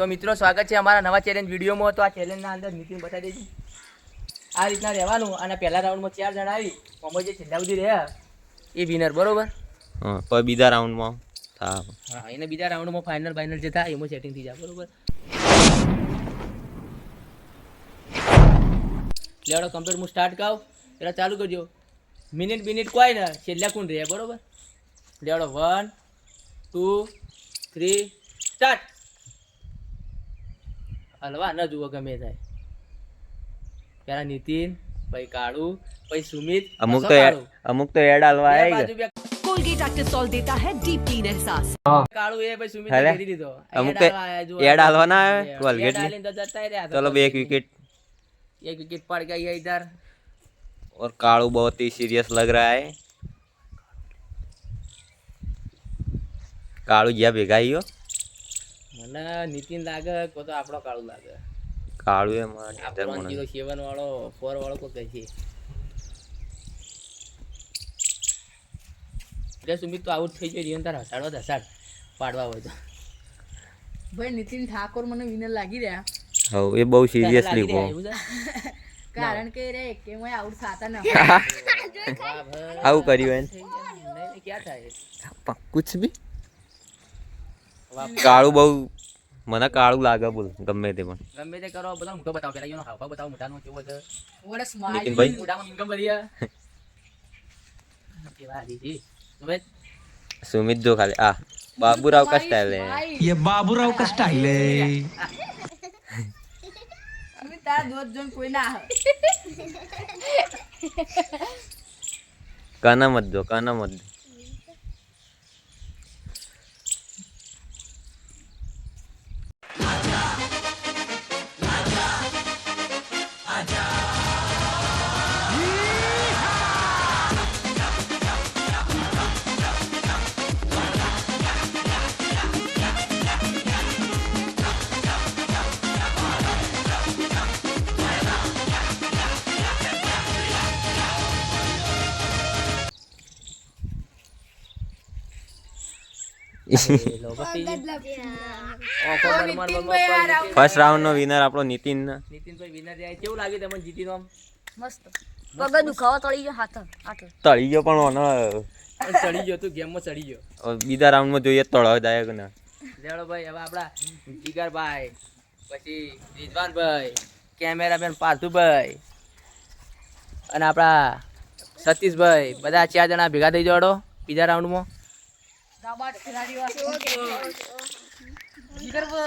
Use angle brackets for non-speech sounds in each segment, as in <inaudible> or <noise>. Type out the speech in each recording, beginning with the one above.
તો મિત્રો સ્વાગત છે અમારા નવા ચેલેન્જ વિડીયોમાં. તો આ ચેલેન્જના અંદર નીતિન બતાવી દેજો આ રીતના રહેવાનું અને પહેલા રાઉન્ડમાં ચાર જણા આવી. અમે જે છેલ્લા સુધી રહ્યા એ વિનર બરોબર? હા બીજા રાઉન્ડમાં હા. એને બીજા રાઉન્ડમાં ફાઇનલ ફાઇનલ જે થાય એમાં સેટિંગ થઈ જાય બરોબર? લેવડો કમ્પ્યુટર હું સ્ટાર્ટ કરાવ. પેલા ચાલુ કરજો. મિનિટ મિનિટ કોઈ ને છેલ્લા કોણ રહે બરોબર? લેવડો વન ટુ થ્રી સ્ટાર્ટ હલવા ન જુઓ ગમે થાય પેલા નીતિન પછી કાળુ પછી સુમિત અમુક પાછો તો કાળુ. એડ- અમુક તો એડ હાલવા બે આવી બાજુ બે कोलगेट एक्टिव सॉल्ट देता है डीप क्लीन एहसास કાળુ એ પછી સુમિત હેલે? ઘેરી દીધો અમુક એડ તો હાલવા આયા, જુઓ. એડ હાલવા ના આવે? એડ કોલગેટ ની? હાલીને તો જતાય રહ્યા તો चलो एक विकेट एक विकेट पड़ गई है इधर और कालू बहुत ही सीरियस लग रहा है કાળુ જ્યાં ભેગા આવ્યો મને નીતિન લાગે કો તો આપણો કાળું લાગે. કાળું એ મારા આ danger ત્રણ મને. જીરો સેવન વાળો ફોર વાળો કો કહે છે. એટલે સુમિત તો આઉટ થઈ ગયો રિયન તાર હસાડવા હસાડ પાડવા હોય તો. ભાઈ નીતિન ઠાકોર મને વિનર લાગી રહ્યા. હવ એ બહુ સિરિયસલી છે? <laughs> કારણ કે રે કે મેં આઉટ થાતા ન <laughs> આવું કર્યું એને ક્યાં થાય? પણ કુછ વાહ. કાળું બહુ મને કાળું લાગે બોલ ગમે તે પણ. ગમે તે કરો બધા ઊંઘો બતાવો પેલા એનો હાવભાવ બતાવો મોટાનો કેવો છે ઓરે સ્માઈલ લેકિન ભાઈ? ઇન્કમ ભરીયા કેવા સુમિત? જો ખાલી આ બાબુરાવ કા સ્ટાઇલ હે? યે બાબુરાવ કા સ્ટાઇલ હે? સુમિત તાર દોસ્ત જોન કોઈ ના કાના મત દો કાના મત દો. ફર્સ્ટ રાઉન્ડ નો વિનર આપણો નીતિન નીતિનભાઈ winner રહ્યા. કેવું લાગ્યું તમને જીતીને આમ? મસ્ત. પગ દુખાવો તળી ગયો હાથ હાથ. તળી ગયો પણ ઓનો. ચડી ગયો તું ગેમમાં ચડી ગયો. બીજા રાઉન્ડમાં જોઈએ તળો જાય ના. લેવડો ભાઈ હવે આપણા જીગરભાઈ પછી રિઝવાનભાઈ કેમેરામેન પાર્થુભાઈ અને આપણા સતીશભાઈ બધા ચાર જણા ભેગા થઈ જવાડો બીજા રાઉન્ડમાં.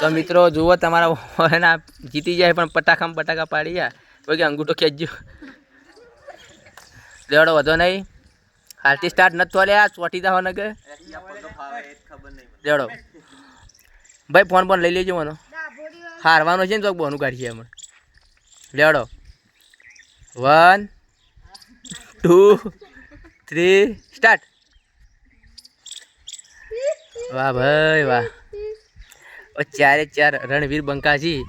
તો મિત્રો, જુઓ તમારા એના જીતી જાય પણ પટાખામાં પટાકા પાડી ગયા. કે અંગૂઠો ખેંચજો. લેવડો વધો નહીં. હાલથી સ્ટાર્ટ નથી થવા ચોટી દાવા ને કે લેવડો. ભાઈ ફોન પણ લઈ લેજો મને. હારવાનો છે ને તો બોનું કાઢીએ હમણાં. લેવડો. વન ટુ થ્રી સ્ટાર્ટ વાહ ભાઈ વાહ. ચારે ચાર રણવીર બંકાજી.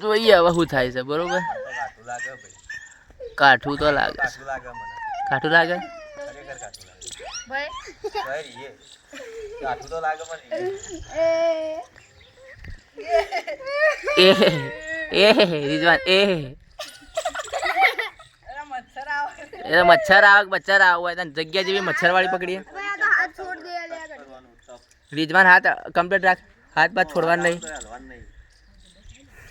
જોઈએ હવે શું થાય છે બરોબર? કાઠું તો લાગે કાઠું લાગે? રિજવાન એ. એ મચ્છર આવે મચ્છર આવે? હોય તને જગ્યા જેવી મચ્છર વાળી પકડીએ. રિજવાન હાથ કમ્પ્લીટ રાખ હાથ બાદ છોડવાનું નહીં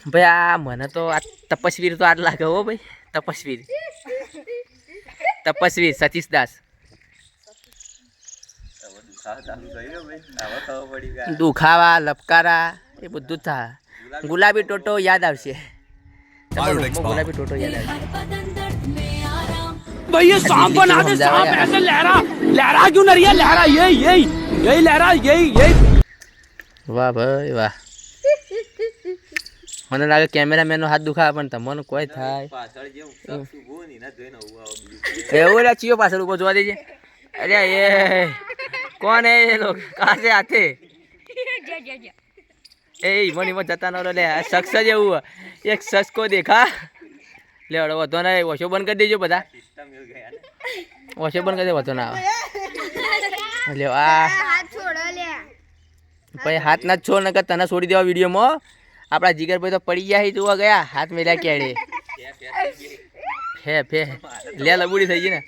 ભાઈ આ મને તો આ તપસ્વીર તો આજ લાગે હો ભાઈ તપસ્વીર તપસ્વીર સતીશ દાસ દુખાવા લપકારા એ બધું જ થાય ગુલાબી ટોટો યાદ આવશે તમારા રૂમમાં ગુલાબી ટોટો યાદ આવશે भाई ये सांप बना दे सांप ऐसे लहरा लहरा क्यों नहीं है लहरा यही यही ગઈ લેરા ગઈ ગઈ વાહ ભાઈ વાહ. મને લાગે કેમેરામેનનો હાથ દુખાવે પણ તમને કોઈ થાય. એવું રે ચિયો પાછળ ઊભો જોવા દેજે. અરે એ કોણ એ લોકો કાસે હાથે એ મને એમાં જતા ન લે શખ્સ જ એવું એક શખ્સ દેખા લે હવે વધો ના ઓછો બંધ કરી દેજો બધા. ઓછો બંધ કરી દે વધો ના આવે. લે આ. ભાઈ હાથ ના છોડ નકર તને છોડી દેવા વિડીયોમાં. આપણા જીગરભાઈ તો પડી ગયા છે જોવા ગયા. હાથ મેલ્યા કેડે ફે ફે. લે લબુડી થઈ ગઈ ને.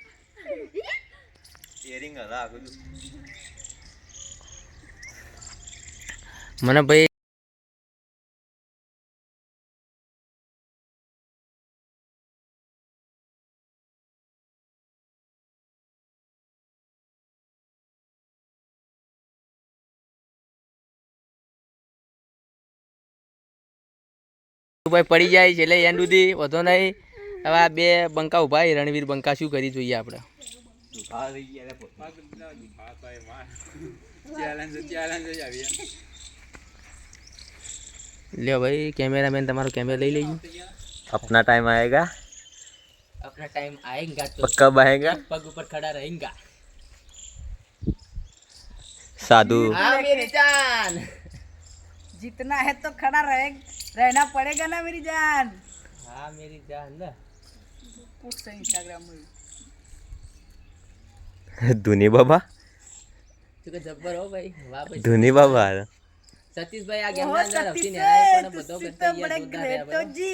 મને ભાઈ ભાઈ પડી જાય છે એટલે એન્ડ સુધી વધો નહીં. હવે આ બે બંકા ઊભા રણવીર બંકા શું કરી જોઈએ આપણે? લ્યો ભાઈ કેમેરામેન તમારો કેમેરા લઈ લઈ અપના ટાઈમ આયેગા? અપના ટાઈમ આયેગા તો કબ આયેગા? પગ ઉપર ખડા રહેંગા. સાધુ. જીતના હે તો ખડા રહેંગા रहना पड़ेगा ना मेरी जान हाँ मेरी जान ना पूछ इंस्टाग्राम में धोनी बाबा तुझे जब्बर हो भाई वाह भाई धोनी बाबा सतीश भाई आ गया ना सतीश ने बड़े ग्रेट हो जी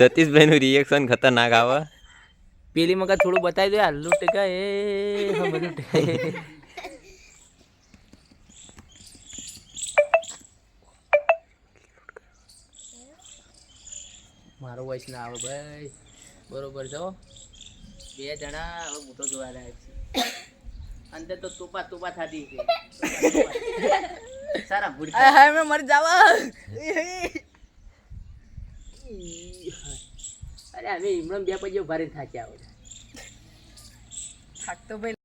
નું રિએક્શન ખતરનાક આવે. પેલી મગર થોડું બતાવી દે આલુ લૂટ એ હમ લૂટ મારો વોઇસ ના આવે ભાઈ. બરોબર છો બે જણા હવે મોટો જોવા રહ્યા છે. અંદર તો તુપા તુપા થતી છે. સારા ભૂડ આ હા મેં મર જાવા. <laughs> અરે અમે હમણાં બે પૈયો ભારે થાક્યા હોય. થાક તો ભાઈ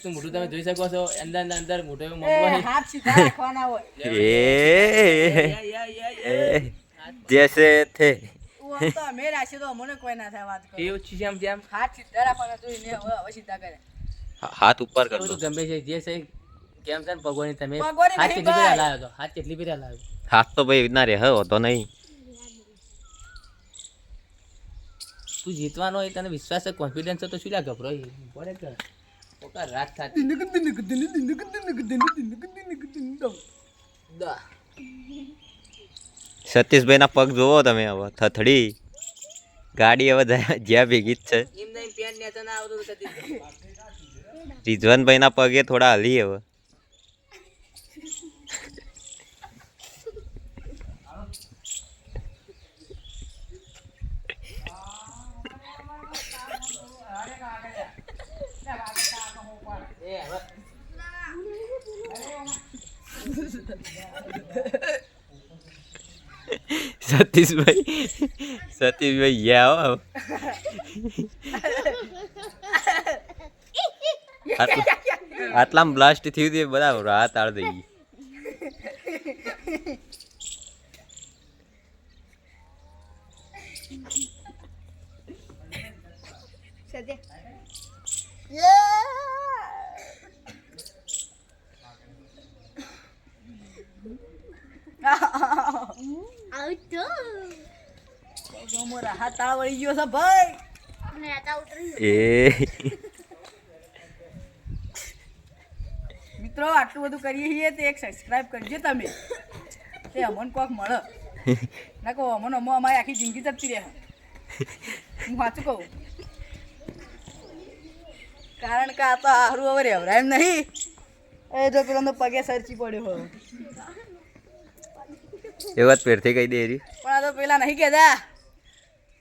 વસ્તુ મોઢું તમે જોઈ શકો છો અંદર અંદર અંદર મોઢું એવું હાથ સીધા રાખવાના હોય એ જેસે થે જે છે કેમ છે ભગવાન હાથ કેટલી પેલા લાવ્યો હાથ તો ભાઈ ના રે હતો નહીં તું જીતવાનો એ તને વિશ્વાસ છે કોન્ફિડન્સ તો શું લા ગભરો પડે પોકાર રાત થાતી સતીશભાઈ ના પગ જોવો તમે હવે થથડી. ગાડી હવે જ્યાં- જ્યાં ભેગી જ છે. રિઝવાનભાઈ ના પગે થોડા હલી હવે એ હવે સતીશભાઈ સતીશભાઈ ગયા હો આટલા- આટલામાં બ્લાસ્ટ થયું તે બધા રાહત આળ દઈ. ગઈ મોરા હાથ તાળ વળી ગયો છે ભાઈ. એ. મિત્રો આટલું બધું કરીએ છીએ તે એક સબસ્ક્રાઇબ કરજો તમે. તે અમન કોક મળે. ના કહો અમન અમો અમારી આખી જિંદગી જતી રહે. હું વાંચું કહું? કારણ કે આ તો હારું હવે રહેવરાય એમ નહીં. એ જો પેલો તો પગે સરચી પડ્યો હોય. એ વાત પેરથી કહી દે પણ આ તો પેલા નહીં કહેતા.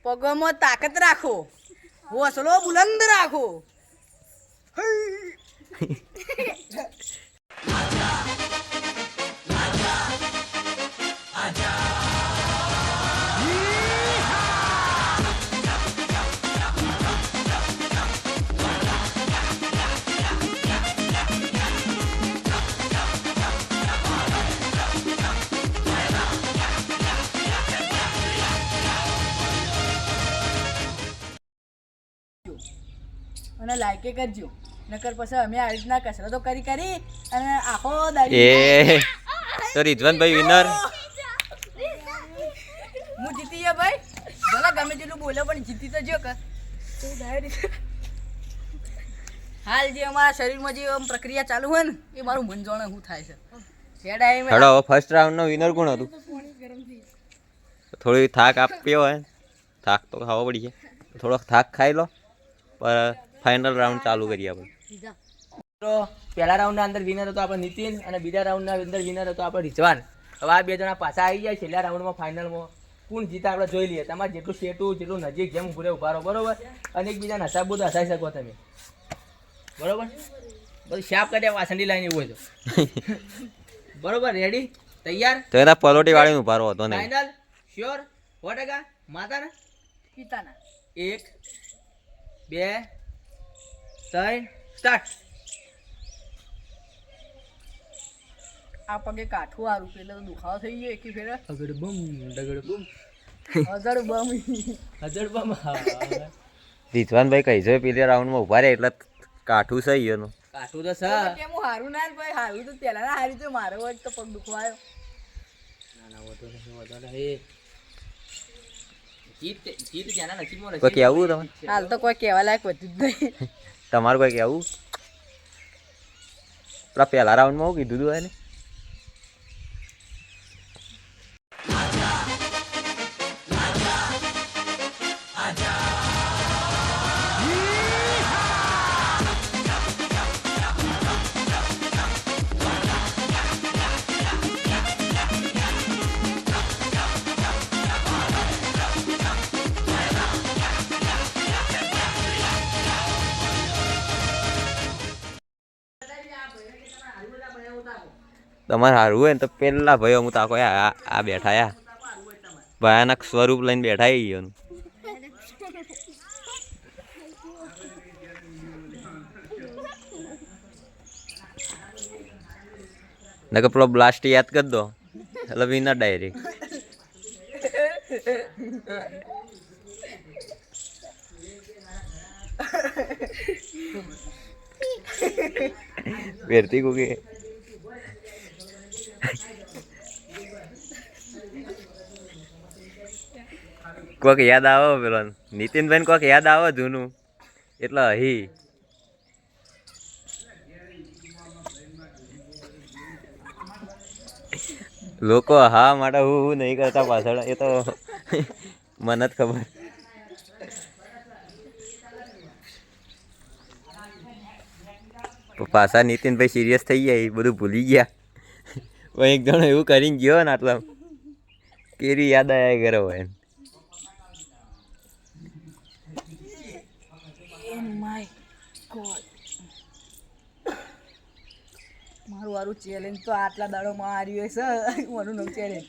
પગમાં તાકાત રાખો. હોસલો બુલંદ રાખો. અને લાઈકે કરજો. નકર પછી અમે આવી રીતના કસરતો કરી કરી અને આખો દાડી તો રિઝવાનભાઈ વિનર હું જીતી ગયા ભાઈ. ભલે ગમે તેટલું બોલ્યો પણ જીતી તો જો કે. હાલ જે અમારા શરીરમાં જે પ્રક્રિયા ચાલુ હોય ને એ મારું મન જાણે શું થાય છે. હેડા હેડો ફર્સ્ટ રાઉન્ડનો વિનર કોણ હતું? થોડી થાક આપ્યો હોય થાક તો ખાવો પડી છે. થોડોક થાક ખાઈ લો. પર ફાઇનલ રાઉન્ડ ચાલુ કરીએ આપણે. તો પહેલા રાઉન્ડના અંદર વિનર હતો આપણે નીતિન અને બીજા રાઉન્ડના અંદર વિનર હતો આપણે રિઝવાન. હવે આ બે જણા પાછા આવી જાય છેલ્લા રાઉન્ડમાં ફાઇનલમાં કોણ જીતે આપણે જોઈ લઈએ. તમારે જેટલું સેટું જેટલું નજીક જેમ ઘૂરે ઊભા રહો બરોબર? અને એકબીજાને હસાબુ તો હસાઈ શકો તમે. બરોબર? બધું શાપ કર્યા વાસંડી લાઈને ઊભો હોય તો. <laughs> બરોબર? રેડી તૈયાર? તો એના પલોટી વાળીનું ઉભારો હતો નહીં. ફાઇનલ શ્યોર સો માતાના? માતા પિતાના. એક બે ત્રણ સ્ટાર્ટ આ પગે કાઠું હારું એટલે તો દુખાવો થઈ ગયો એકી ફેરે. અગડ બમ ડગડ બમ. હજાર બમ. હજડ બમ હા કહી છે પેલી રાઉન્ડમાં ઊભા રહે એટલે કાઠું સહી ગયો કાઠું તો છે કેમ હારું ના ભાઈ હારું તો પેલા ના હારી તો મારો હોય તો પગ દુખવાયો. ના ના વધો નહીં વધો નહીં. જીત જીત જેના નસીબમાં કોઈ કહેવું તમને? હાલ તો કોઈ કહેવા લાયક વધ્યું જ નહીં. તમારું કંઈ કહેવું? પેલા પહેલા રાઉન્ડમાં હું કીધું હતું એને? તમારે સારું હોય ને તો પેલા ભાઈઓ હું તાકો આ બેઠા યા. ભયાનક સ્વરૂપ લઈને બેઠા એનું નકર પેલો બ્લાસ્ટ યાદ કરી દો. એટલે વિનર ડાયરી <laughs> વેરતી કુકી. <laughs> કોક યાદ આવો પેલો. નીતિનભાઈ કોક યાદ આવો જૂનું. એટલે હી. લોકો હા માટે હું હું નહીં કરતા પાછળ. એ તો <laughs> મને જ ખબર. પાછા નીતિનભાઈ સિરિયસ થઈ ગયા, એ બધું ભૂલી ગયા. એક જણો એવું કરીને ગયો ને આટલા. કેરી યાદ આવ્યા કરો હોય મારું વારું ચેલેન્જ તો આટલા દાડોમાં હાર્યું છે <laughs> મારું નામ ચેલેન્જ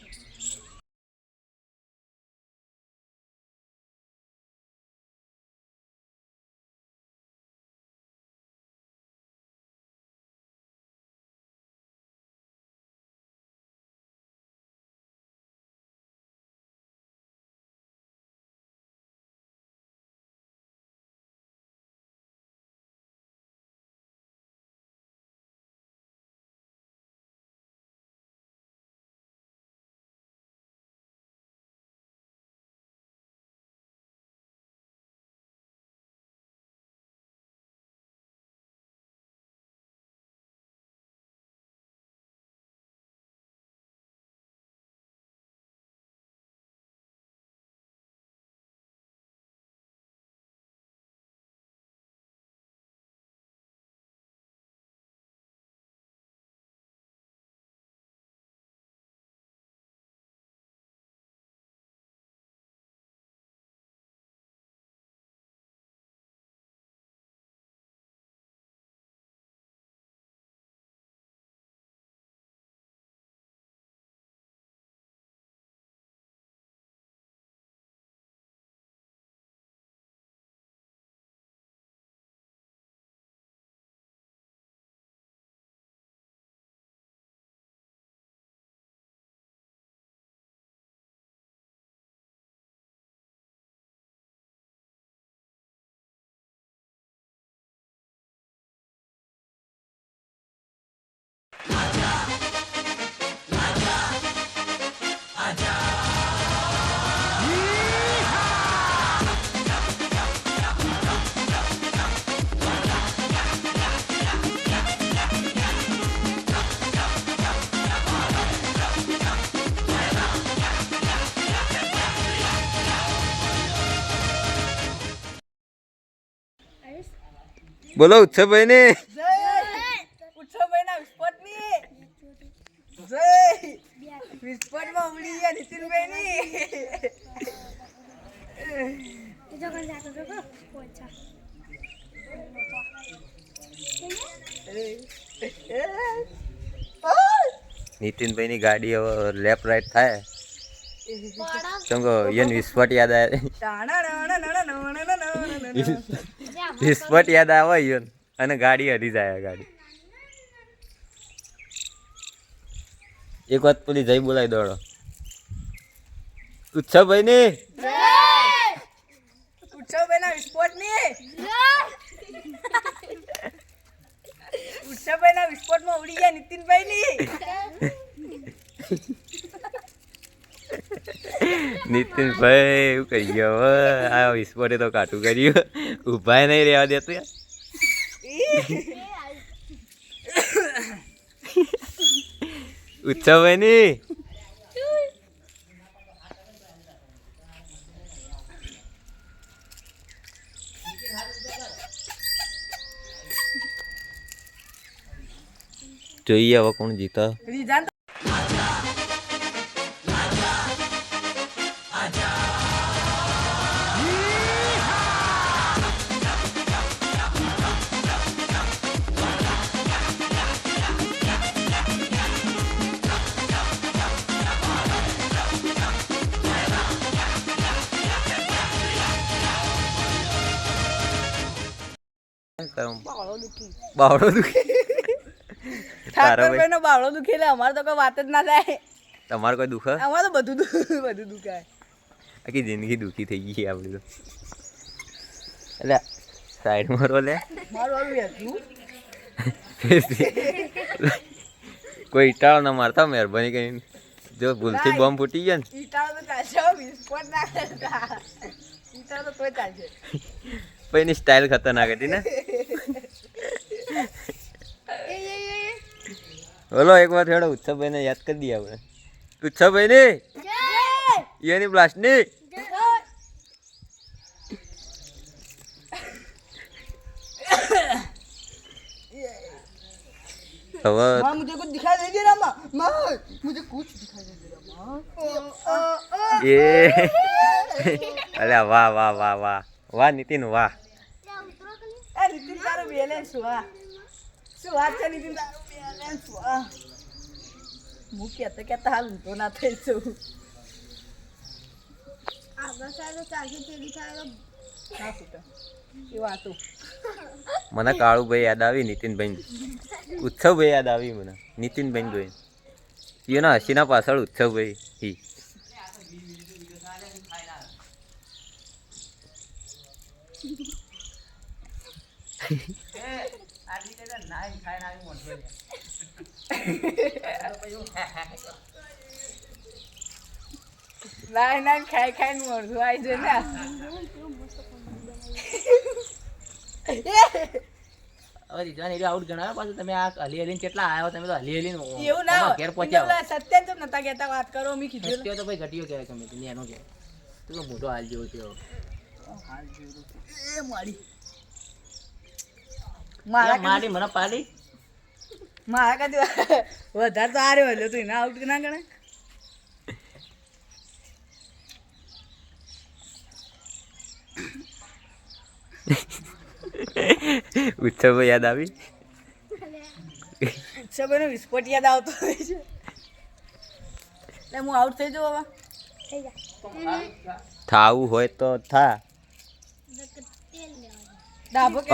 બોલો ઉત્સવભાઈ ને ઉત્સવભાઈના વિસ્ફોટની. જય. વિસ્ફોટમાં ઉડી ગયા નીતિનભાઈની. નીતિનભાઈની ગાડી હવે લેફ્ટ રાઈટ થાય. કેમ કે યન વિસ્ફોટ યાદ આવે. વિસ્ફોટ યાદ આવે યન અને ગાડી હરી જાય ગાડી. એક વાત પેલી જઈ બોલાવી દોડો. ઉત્સવભાઈ ને ઉત્સવભાઈના વિસ્ફોટની? ઉત્સવભાઈના વિસ્ફોટમાં ઉડી ગયા નીતિનભાઈની? નીતિનભાઈ એવું કહી ગયો. હવે આ વિસ્ફોટે તો કાઠું કર્યું. ઊભા નહીં રહેવા દેતું ઉત્સવભાઈ ની જોઈએ હવે કોણ જીતા. તો બાવડો દુખી? તારો નો બાવળો દુખે એટલે અમારે તો કોઈ વાત જ ના થાય. તમારે કોઈ દુખે અમારે તો બધું બધું દુખાય. આખી જિંદગી દુખી થઈ ગઈ આપણી તો. એટલે સાઈડ મારો લે કોઈ ઈટાળો ના મારતા મહેરબાની કરીને. જો ભૂલથી બોમ્બ ફૂટી ગયો ને. ઈટાળો તો કોઈ એની સ્ટાઇલ ખતરનાક હતી ને. બોલો એક વાર હેડો ઉત્સવભાઈ ને યાદ કરી દઈએ આપણે ઉત્સવભાઈ ને એની બ્લાસ્ટ ની હવે माँ मुझे कुछ दिखाई नहीं दे रहा माँ माँ मुझे कुछ दिखाई नहीं दे रहा माँ એ અલ્યા વાહ વાહ વાહ વાહ વાહ નીતિન વાહ ए नितिन तारो बैलेंस हुआ શું વાત છે નીતિન તારો વાહ હું કહેતા કહેતા હાલ ઊંધો ના થઈ છું ના ફૂટા એ વાતો મને કાળુભાઈ યાદ આવી નીતિનભાઈ. ઉત્સવભાઈ યાદ આવી મને. નીતિનભાઈ જોઈ ના હસીના પાછળ ઉત્સવભાઈ હી. નાઈ નાઈ ખાઈ ને મોઢું આવી છે ને હવે રીતવાન એરિયા આઉટ પાછું. તમે આ હલી હલીને કેટલા આવ્યા તમે તો હલી હલીને એવું ના ઘેર પહોંચ્યા સત્યાન ચમ નતા કહેતા વાત કરો મી કીધું. સત્ય તો ભાઈ ઘટ્યો કહેવાય ગમે એનો કહેવાય. તું તો મોટો હાલ જેવો થયો એ મારી મારા મને પાડી. મારા કદી વધારે તો આર્યો એટલે તું ના આઉટ ના ગણે ઉત્સવભાઈ યાદ આવી? સબનો વિસ્ફોટ યાદ આવતો હોય છે. એટલે હું આઉટ થઈ જાઉં હવે. થાવું હોય તો થા.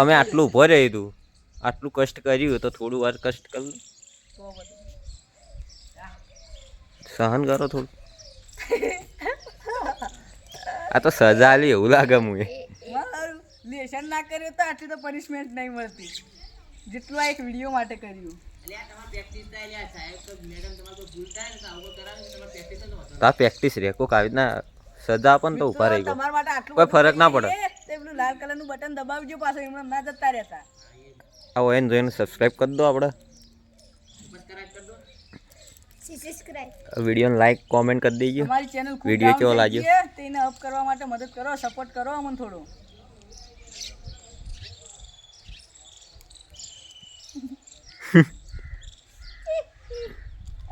અમે આટલું ઊભો રહ્યું તું. આટલું કષ્ટ કર્યું તો થોડું વાર કષ્ટ કર સહન કરો થોડું. આ તો સજા આલી એવું લાગે મુએ. લેશન ના કર્યું તો આટલી તો પનિશમેન્ટ નહીં મળતી. જેટલું આ એક વીડિયો માટે કર્યું. તો પ્રેક્ટિસ રે કોક આવી રીતના સજા પણ તો ઊભા રહી ગયો માટે આટલું કોઈ ફરક ના પડે. તે પેલું લાલ કલરનું બટન દબાવજો પાછો એમણે ના જતા રહેતા. આવો એને જોઈને સબસ્ક્રાઈબ કરી દો આપણે. વીડિયો લાઈક કોમેન્ટ કરી દેજો. અમારી ચેનલ વીડિયો કેવો લાગ્યો? તેને અપ કરવા માટે મદદ કરો સપોર્ટ કરો અમને થોડો.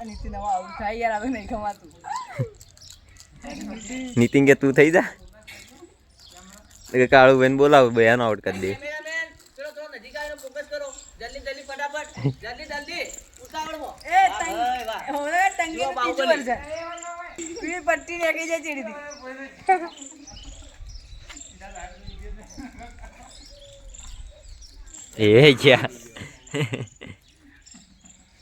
નીતિન હવે આવું થાય યાર હવે નહીં ગમાતું. નીતિન કે તું થઈ જા? કાળું બેન બોલાવ બયાન આઉટ કરી દે. જલ્દી જલ્દી. ઉતાવળમાં એ હવે પીળી પટ્ટી જાય ચેડીથી. એ ગયા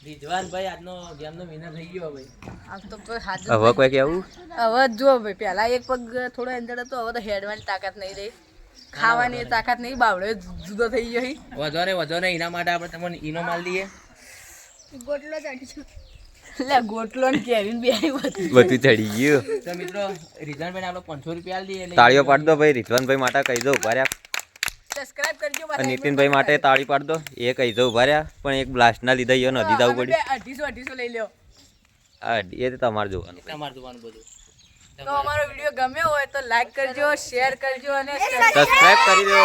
રિઝવાન ભાઈ આજનો ગેમનો વિનર થઈ ગયો ભાઈ આમ તો કોઈ હાથ હવે કોઈ કેવું? હવે જો ભાઈ પહેલા એક પગ થોડો અંદર હતો હવે તો હેડવાની તાકાત નહીં રહી. ખાવાની તાકાત નહીં બાવળે જુદો થઈ ગયો વધો ને વધો ને એના માટે આપણે તમને ઈનો માલ દઈએ. લે ગોટલો ને કેવીન બે બધું. બધું ચડી ગયું. તો મિત્રો રિઝવાન આપણે પાંચસો રૂપિયા દઈએ તાળીઓ પાડ દો ભાઈ રીતવાનભાઈ માટે કહી દો ઊભા સબસ્ક્રાઇબ કરજો નીતિનભાઈ માટે તાળી પાડ દો એ કહી દો ઊભા પણ એક બ્લાસ્ટના લીધે યો નદી જવું પડ્યું અઢીસો અઢીસો લઈ લ્યો. એ તો તમારે જોવાનું તમારે જોવાનું બધું. તો અમારો વીડિયો ગમ્યો હોય તો લાઈક કરજો શેર કરજો અને સબસ્ક્રાઇબ કરી દો.